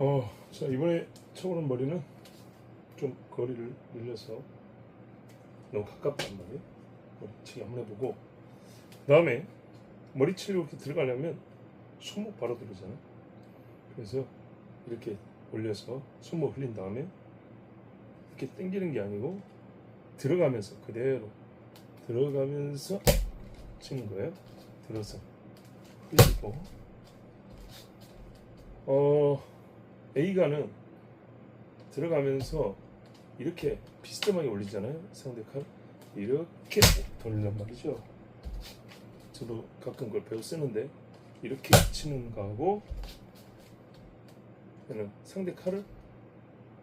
어, 자 이번에 쳐보는 머리는 좀 거리를 늘려서 너무 가깝단 말이에요. 머리치기 한번 해보고 그 다음에 머리치기 이렇게 들어가려면 손목 바로 들어잖아. 그래서 이렇게 올려서 손목 흘린 다음에 이렇게 당기는 게 아니고 들어가면서 그대로 들어가면서 치는 거예요. 들어서 흘리고 어 A가는 들어가면서 이렇게 비스듬하게 올리잖아요. 상대 칼 이렇게 돌린단 말이죠. 저도 가끔 그걸 배워 쓰는데 이렇게 치는 거하고 얘는 상대 칼을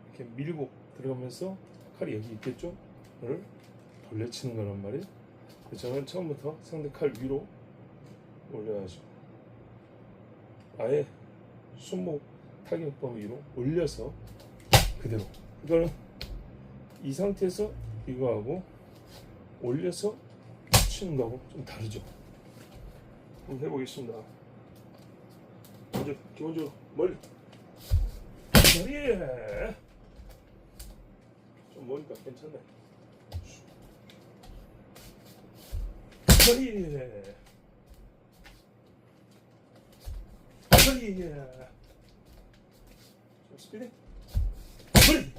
이렇게 밀고 들어가면서 칼이 여기 있겠죠? 를 돌려치는 거란 말이에요. 저는 처음부터 상대 칼 위로 올려야죠. 아예 손목 타격 범 위로 올려서 그대로. 이거는 이 상태에서 이거하고 올려서 치는 거하고 좀 다르죠. 한번 해보겠습니다. 먼저 기본적으로 멀리. 머리에 좀 머니까 괜찮네. 머리에 머리 에좀 스피드 머리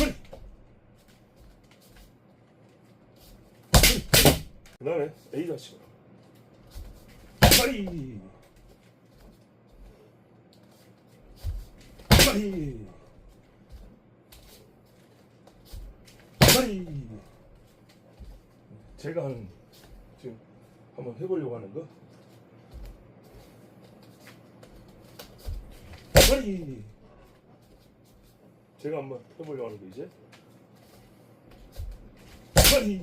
머리 그 다음에 A가 치고 머리 머리 머리 제가 하는 지금 한번 해보려고 하는 거 머리 제가 한번 해보려고 하는 거 이제? 머리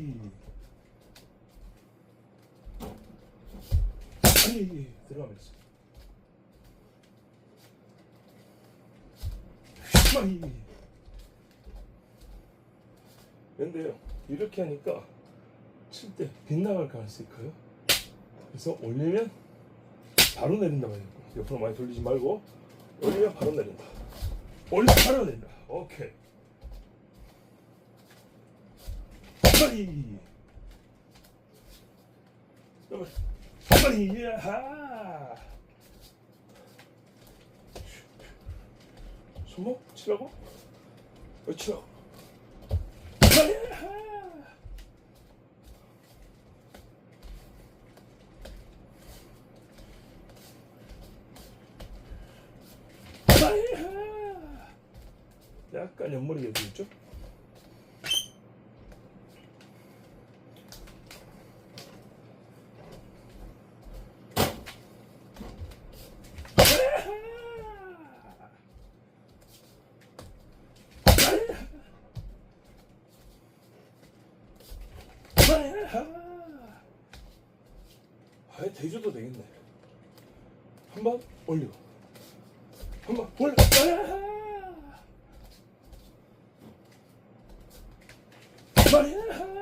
머리 들어가면서 머리 근데요 이렇게 하니까 칠 때 빗나갈 가능성이 커요? 그래서 올리면 바로 내린다 말이에요. 옆으로 많이 돌리지 말고 올리면 바로 내린다. 올리면 바로 내린다. 오케이. 빨리. 빨리. 야하. 손목 치라고? 그렇죠 빨리. 야하 아이하. 약간 옆머리가 들죠? 아예 대줘도 되겠네. 한번 올리고. 한번. 말이야.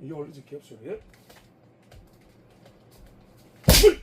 이게 원래 제 기합소리예요? 뿌